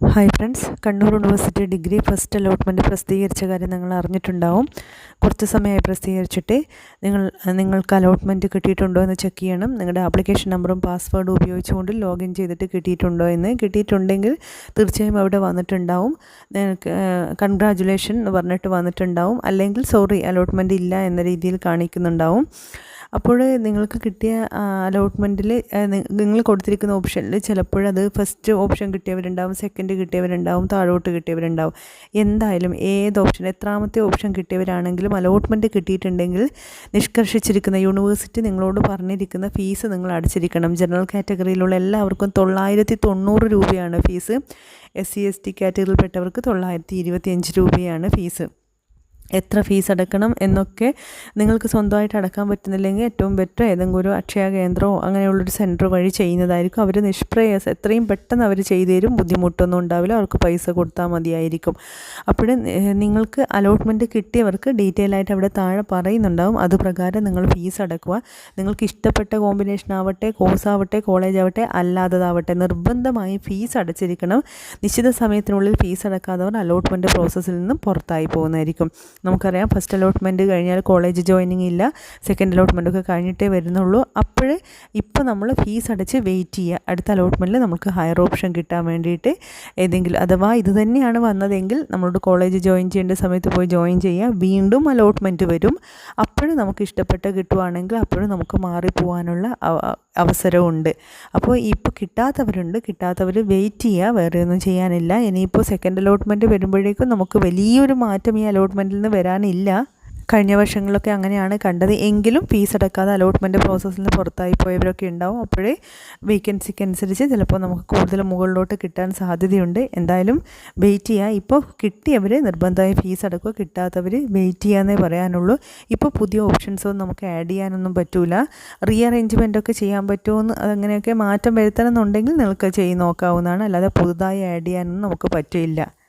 Hi friends Kannur university degree first allotment പ്രസിദ്ധീകരിച്ച കാര്യം നിങ്ങൾ അറിഞ്ഞിട്ടുണ്ടാവും. കുറച്ച് സമയമായി പ്രസിദ്ധീകരിച്ചിട്ട് നിങ്ങൾ നിങ്ങൾക്ക് അലോട്ട്മെന്റ് കിട്ടിയിട്ടുണ്ടോ എന്ന് ചെക്ക് ചെയ്യണം. നിങ്ങളുടെ ആപ്ലിക്കേഷൻ നമ്പറും പാസ്വേഡും ഉപയോഗിച്ചുകൊണ്ട് ലോഗിൻ ചെയ്തിട്ട് കിട്ടിയിട്ടുണ്ടോ എന്ന്. കിട്ടിയിട്ടുണ്ടെങ്കിൽ തീർച്ചയായും അവിടെ വന്നിട്ടുണ്ടാവും. നിങ്ങൾക്ക് കൺഗ്രാജുലേഷൻ എന്ന് പറഞ്ഞിട്ട് വന്നിട്ടുണ്ടാവും. അല്ലെങ്കിൽ സോറി അലോട്ട്മെന്റ് ഇല്ല എന്ന രീതിയിൽ കാണിക്കുന്നുണ്ടാവും. അപ്പോൾ നിങ്ങൾക്ക് കിട്ടിയ അലോട്ട്മെന്റിൽ നിങ്ങൾ കൊടുത്തിരിക്കുന്ന ഓപ്ഷനിൽ ചിലപ്പോഴത് ഫസ്റ്റ് ഓപ്ഷൻ കിട്ടിയവരുണ്ടാവും സെക്കൻഡ് കിട്ടിയവരുണ്ടാവും താഴോട്ട് കിട്ടിയവരുണ്ടാവും. എന്തായാലും ഏത് ഓപ്ഷൻ എത്രാമത്തെ ഓപ്ഷൻ കിട്ടിയവരാണെങ്കിലും അലോട്ട്മെന്റ് കിട്ടിയിട്ടുണ്ടെങ്കിൽ നിഷ്കർഷിച്ചിരിക്കുന്ന യൂണിവേഴ്സിറ്റി നിങ്ങളോട് പറഞ്ഞിരിക്കുന്ന ഫീസ് നിങ്ങൾ അടച്ചിരിക്കണം. ജനറൽ കാറ്റഗറിയിലുള്ള എല്ലാവർക്കും തൊള്ളായിരത്തി തൊണ്ണൂറ് രൂപയാണ് fees S C S T കാറ്റഗറിയിൽപ്പെട്ടവർക്ക് തൊള്ളായിരത്തി ഇരുപത്തിയഞ്ച് രൂപയാണ് ഫീസ് എത്ര ഫീസ് അടക്കണം എന്നൊക്കെ നിങ്ങൾക്ക് സ്വന്തമായിട്ട് അടക്കാൻ പറ്റുന്നില്ലെങ്കിൽ ഏറ്റവും ബെറ്റർ ഏതെങ്കിലും ഒരു അക്ഷയ കേന്ദ്രമോ അങ്ങനെയുള്ളൊരു സെന്റർ വഴി ചെയ്യുന്നതായിരിക്കും. അവർ നിഷ്പ്രയാസം എത്രയും പെട്ടെന്ന് അവർ ചെയ്തു തരും. ബുദ്ധിമുട്ടൊന്നും ഉണ്ടാവില്ല. അവർക്ക് പൈസ കൊടുത്താൽ മതിയായിരിക്കും. അപ്പോൾ നിങ്ങൾക്ക് അലോട്ട്മെന്റ് കിട്ടിയവർക്ക് ഡീറ്റെയിൽ ആയിട്ട് അവിടെ താഴെ പറയുന്നുണ്ടാവും. അതുപ്രകാരം നിങ്ങൾ ഫീസ് അടക്കുക. നിങ്ങൾക്ക് ഇഷ്ടപ്പെട്ട കോമ്പിനേഷൻ ആവട്ടെ കോഴ്സ് ആവട്ടെ കോളേജ് ആവട്ടെ അല്ലാത്തതാവട്ടെ നിർബന്ധമായും ഫീസ് അടച്ചിരിക്കണം. നിശ്ചിത സമയത്തിനുള്ളിൽ ഫീസ് അടക്കാത്തവർ അലോട്ട്മെന്റ് പ്രോസസ്സിൽ നിന്നും പുറത്തായി പോകുന്നതായിരിക്കും. നമുക്കറിയാം ഫസ്റ്റ് അലോട്ട്മെന്റ് കഴിഞ്ഞാൽ കോളേജ് ജോയിനിങ് ഇല്ല സെക്കൻഡ് അലോട്ട്മെന്റ് ഒക്കെ കഴിഞ്ഞിട്ടേ വരുന്നുള്ളൂ. അപ്പോഴേ ഇപ്പോൾ നമ്മൾ ഫീസ് അടച്ച് വെയിറ്റ് ചെയ്യുക. അടുത്ത അലോട്ട്മെന്റിൽ നമുക്ക് ഹയർ ഓപ്ഷൻ കിട്ടാൻ വേണ്ടിയിട്ട് ഏതെങ്കിലും അഥവാ ഇത് തന്നെയാണ് വന്നതെങ്കിൽ നമ്മളോട് കോളേജ് ജോയിൻ ചെയ്യേണ്ട സമയത്ത് പോയി ജോയിൻ ചെയ്യുക. വീണ്ടും അലോട്ട്മെന്റ് വരും. അപ്പോഴും നമുക്ക് ഇഷ്ടപ്പെട്ട കിട്ടുവാണെങ്കിൽ അപ്പോഴും നമുക്ക് മാറിപ്പോവാനുള്ള അവസരമുണ്ട്. അപ്പോൾ ഇപ്പോൾ കിട്ടാത്തവരുണ്ട്. കിട്ടാത്തവർ വെയിറ്റ് ചെയ്യുക. വേറെ ഒന്നും ചെയ്യാനില്ല. ഇനിയിപ്പോൾ സെക്കൻഡ് അലോട്ട്മെന്റ് വരുമ്പോഴേക്കും നമുക്ക് വലിയൊരു മാറ്റം ഈ അലോട്ട്മെന്റിൽ നിന്ന് വരാനില്ല. കഴിഞ്ഞ വർഷങ്ങളിലൊക്കെ അങ്ങനെയാണ് കണ്ടത്. എങ്കിലും ഫീസ് അടക്കാതെ അലോട്ട്മെന്റ് പ്രോസസ്സിൽ നിന്ന് പുറത്തായി പോയവരൊക്കെ ഉണ്ടാവും. അപ്പോഴേ വേക്കൻസിക്ക് അനുസരിച്ച് ചിലപ്പോൾ നമുക്ക് കൂടുതൽ മുകളിലോട്ട് കിട്ടാൻ സാധ്യതയുണ്ട്. എന്തായാലും വെയിറ്റ് ചെയ്യുക ഇപ്പോൾ കിട്ടിയവർ നിർബന്ധമായി ഫീസ് അടക്കുക. കിട്ടാത്തവർ വെയിറ്റ് ചെയ്യാന്നേ പറയാനുള്ളൂ. ഇപ്പോൾ പുതിയ ഓപ്ഷൻസ് ഒന്നും നമുക്ക് ആഡ് ചെയ്യാനൊന്നും പറ്റില്ല റീ അറേഞ്ച്മെന്റ് ഒക്കെ ചെയ്യാൻ പറ്റുമോ അതങ്ങനെയൊക്കെ മാറ്റം വരുത്തണം എന്നുണ്ടെങ്കിൽ നിങ്ങൾക്ക് ചെയ്ത് നോക്കാവുന്നതാണ്. അല്ലാതെ പുതുതായി ആഡ് ചെയ്യാനൊന്നും നമുക്ക് പറ്റില്ല.